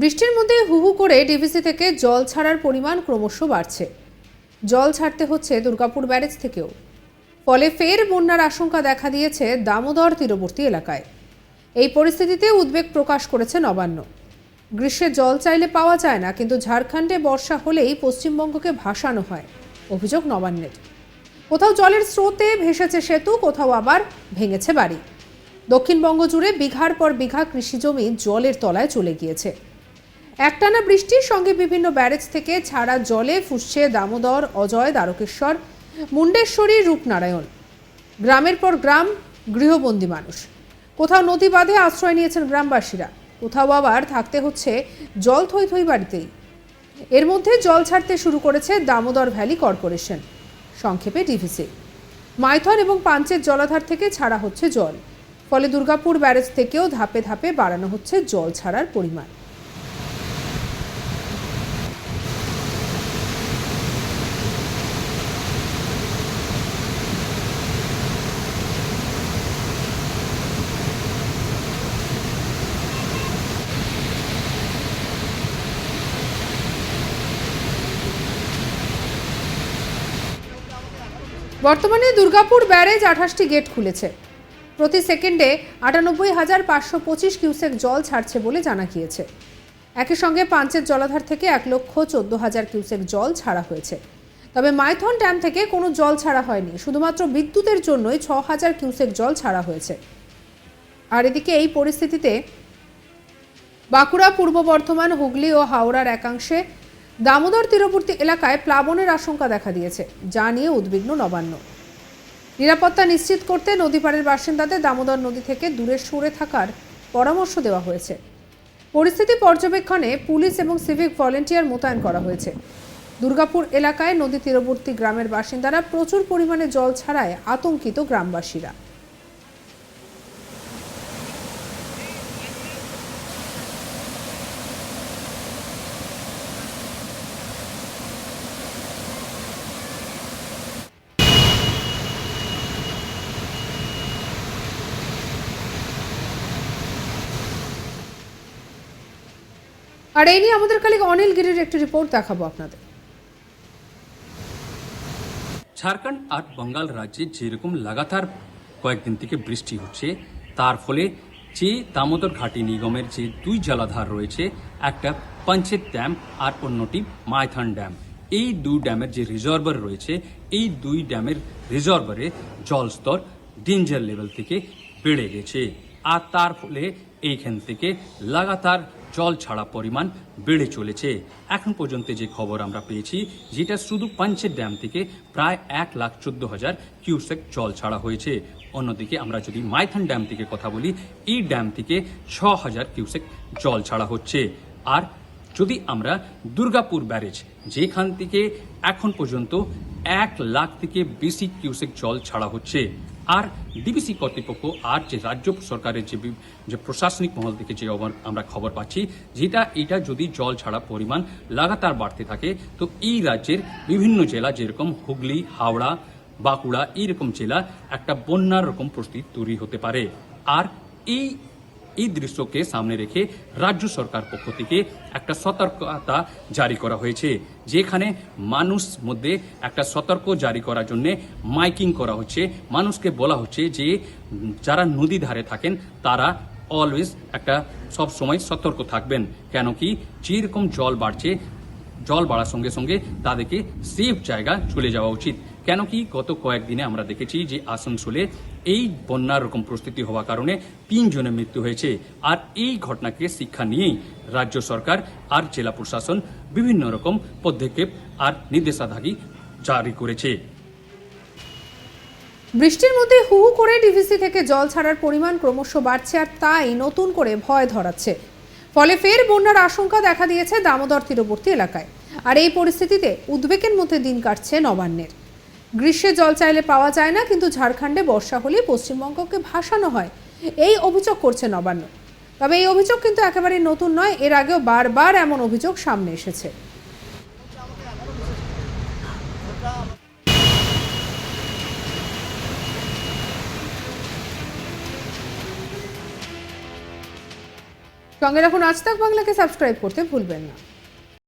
বৃষ্টির মধ্যে হু হু করে ডিভিসি থেকে জল ছাড়ার পরিমাণ ক্রমশ বাড়ছে। জল ছাড়তে হচ্ছে দুর্গাপুর ব্যারেজ থেকেও। ফলে ফের বন্যার আশঙ্কা দেখা দিয়েছে দামোদর তীরবর্তী এলাকায়। এই পরিস্থিতিতে উদ্বেগ প্রকাশ করেছে নবান্ন। গ্রীষ্মে জল চাইলে পাওয়া যায় না, কিন্তু ঝাড়খণ্ডে বর্ষা হলেই পশ্চিমবঙ্গকে ভাসানো হয়, অভিযোগ নবান্নের। কোথাও জলের স্রোতে ভেসেছে সেতু, কোথাও আবার ভেঙেছে বাড়ি। দক্ষিণবঙ্গ জুড়ে বিঘার পর বিঘা কৃষিজমি জলের তলায় চলে গিয়েছে। একটানা বৃষ্টির সঙ্গে বিভিন্ন ব্যারেজ থেকে ছাড়া জলে ফুসছে দামোদর অজয় দ্বারকেশ্বর, মুন্ডেশ্বরী রূপনারায়ণ। গ্রামের পর গ্রাম, গৃহবন্দী মানুষ। কোথাও নদী বাঁধে আশ্রয় নিয়েছেন গ্রামবাসীরা, কোথাও আবার থাকতে হচ্ছে জল থই থই বাড়িতেই। এর মধ্যে জল ছাড়তে শুরু করেছে দামোদর ভ্যালি কর্পোরেশন, সংক্ষেপে ডিভিসি। মাইথন এবং পাঞ্চের জলাধার থেকে ছাড়া হচ্ছে জল, ফলে দুর্গাপুর ব্যারেজ থেকেও ধাপে ধাপে বাড়ানো হচ্ছে জল ছাড়ার পরিমাণ। বর্তমানে দুর্গাপুর ব্যারেজ আঠাশটি গেট খুলেছে। প্রতি সেকেন্ডে আটানব্বই হাজার পাঁচশো পঁচিশ কিউসেক জল ছাড়ছে বলে জানা গিয়েছে। একই সঙ্গে পাঞ্চের জলাধার থেকে এক লক্ষ চোদ্দ হাজার কিউসেক জল ছাড়া হয়েছে। তবে মাইথন ড্যাম থেকে কোনো জল ছাড়া হয়নি, শুধুমাত্র বিদ্যুতের জন্যই ছ হাজার কিউসেক জল ছাড়া হয়েছে। আর এদিকে এই পরিস্থিতিতে বাঁকুড়া পূর্ব বর্ধমান, হুগলি ও হাওড়ার একাংশে দামোদর তীরবর্তী এলাকায় প্লাবনের আশঙ্কা দেখা দিয়েছে, যা নিয়ে উদ্বিগ্ন নবান্ন। নিরাপত্তা নিশ্চিত করতে নদীপাড়ের বাসিন্দাদের দামোদর নদী থেকে দূরে সরে থাকার পরামর্শ দেওয়া হয়েছে। পরিস্থিতি পর্যবেক্ষণে পুলিশ এবং সিভিক ভলেন্টিয়ার মোতায়েন করা হয়েছে। দুর্গাপুর এলাকায় নদী তীরবর্তী গ্রামের বাসিন্দারা প্রচুর পরিমাণে জল ছাড়ায় আতঙ্কিত গ্রামবাসীরা। আর এই নিয়ে আমাদের কালিক অনিল গিরির একটি রিপোর্ট দেখাবো আপনাদের। ঝাড়খণ্ড আর বঙ্গাল রাজ্যে যেরকম লাগাতার কয়েকদিন থেকে বৃষ্টি হচ্ছে, তার ফলে যে দামোদর ঘাটি নিগমের যে দুই জলাধার রয়েছে, একটা পঞ্চেত ড্যাম আর অন্যটি মাইথন ড্যাম, এই দুই ড্যামের যে রিজার্ভার রয়েছে, এই দুই ড্যামের রিজার্ভারে জলস্তর ডেঞ্জার লেভেল থেকে বেড়ে গেছে, আর তার ফলে এইখান থেকে লাগাতার জল ছাড়া পরিমাণ বেড়ে চলেছে। এখন পর্যন্ত যে খবর আমরা পেয়েছি, যেটা শুধু পাঞ্চের ড্যাম থেকে প্রায় এক লাখ চোদ্দ হাজার কিউসেক জল ছাড়া হয়েছে। অন্যদিকে আমরা যদি মাইথন ড্যাম থেকে কথা বলি, এই ড্যাম থেকে ছ হাজার কিউসেক জল ছাড়া হচ্ছে। আর যদি আমরা দুর্গাপুর ব্যারেজ, যেখান থেকে এখন পর্যন্ত এক লাখ থেকে বেশি কিউসেক জল ছাড়া হচ্ছে আর ডিবিসি কর্তৃপক্ষ আর যে রাজ্য সরকারের যে যে প্রশাসনিক মহল থেকে যে আমার- খবর পাচ্ছি, যেটা এটা যদি জল ছাড়া পরিমাণ লাগাতার বাড়তে থাকে, তো এই রাজ্যের বিভিন্ন জেলা যেরকম হুগলি, হাওড়া, বাঁকুড়া, এইরকম জেলা একটা বন্যার রকম পরিস্থিতি তৈরি হতে পারে। আর এই এই দৃশ্যকে সামনে রেখে রাজ্য সরকার পক্ষ থেকে একটা সতর্কতা জারি করা হয়েছে, যেখানে মানুষ মধ্যে একটা সতর্ক জারি করার জন্য মাইকিং করা হচ্ছে। মানুষকে বলা হচ্ছে যে, যারা নদী ধারে থাকেন, তারা অলওয়েজ একটা সব সময় সতর্ক থাকবেন, কেন কি যেরকম জল বাড়ছে, জল বাড়ার সঙ্গে সঙ্গে তাদেরকে সেফ জায়গা চলে যাওয়া উচিত। কেন কি গত কয়েকদিনে আমরা দেখেছি যে আসানসোলে এই বন্যার রকম পরিস্থিতি হওয়ার কারণে তিনজনের মৃত্যু হয়েছে। আর এই ঘটনাকে শিক্ষা নিয়েই রাজ্য সরকার আর জেলা প্রশাসন বিভিন্ন রকম পদক্ষেপ আর নির্দেশাধাগী জারি করেছে। বৃষ্টির মধ্যে হু হু করে ডিভিসি থেকে জল ছাড়ার পরিমাণ ক্রমশ বাড়ছে আর তাই নতুন করে ভয় ধরাচ্ছে। ফলে ফের বন্যার আশঙ্কা দেখা দিয়েছে দামোদর তীরবর্তী এলাকায়। আর এই পরিস্থিতিতে উদ্বেগের মধ্যে দিন কাটছে নবান্নের। গ্রীষ্মে জল চাইলে পাওয়া যায় না, কিন্তু ঝাড়খণ্ডে বর্ষা হলে পশ্চিমবঙ্গকে ভাসানো হয়। এই অভিযোগ করছে নবান্ন। তবে এই অভিযোগ কিন্তু একেবারে নতুন নয়, এর আগেও বারবার এমন অভিযোগ সামনে এসেছে। সঙ্গে রাখুন আজ তাক বাংলাকে, সাবস্ক্রাইব করতে ভুলবেন না।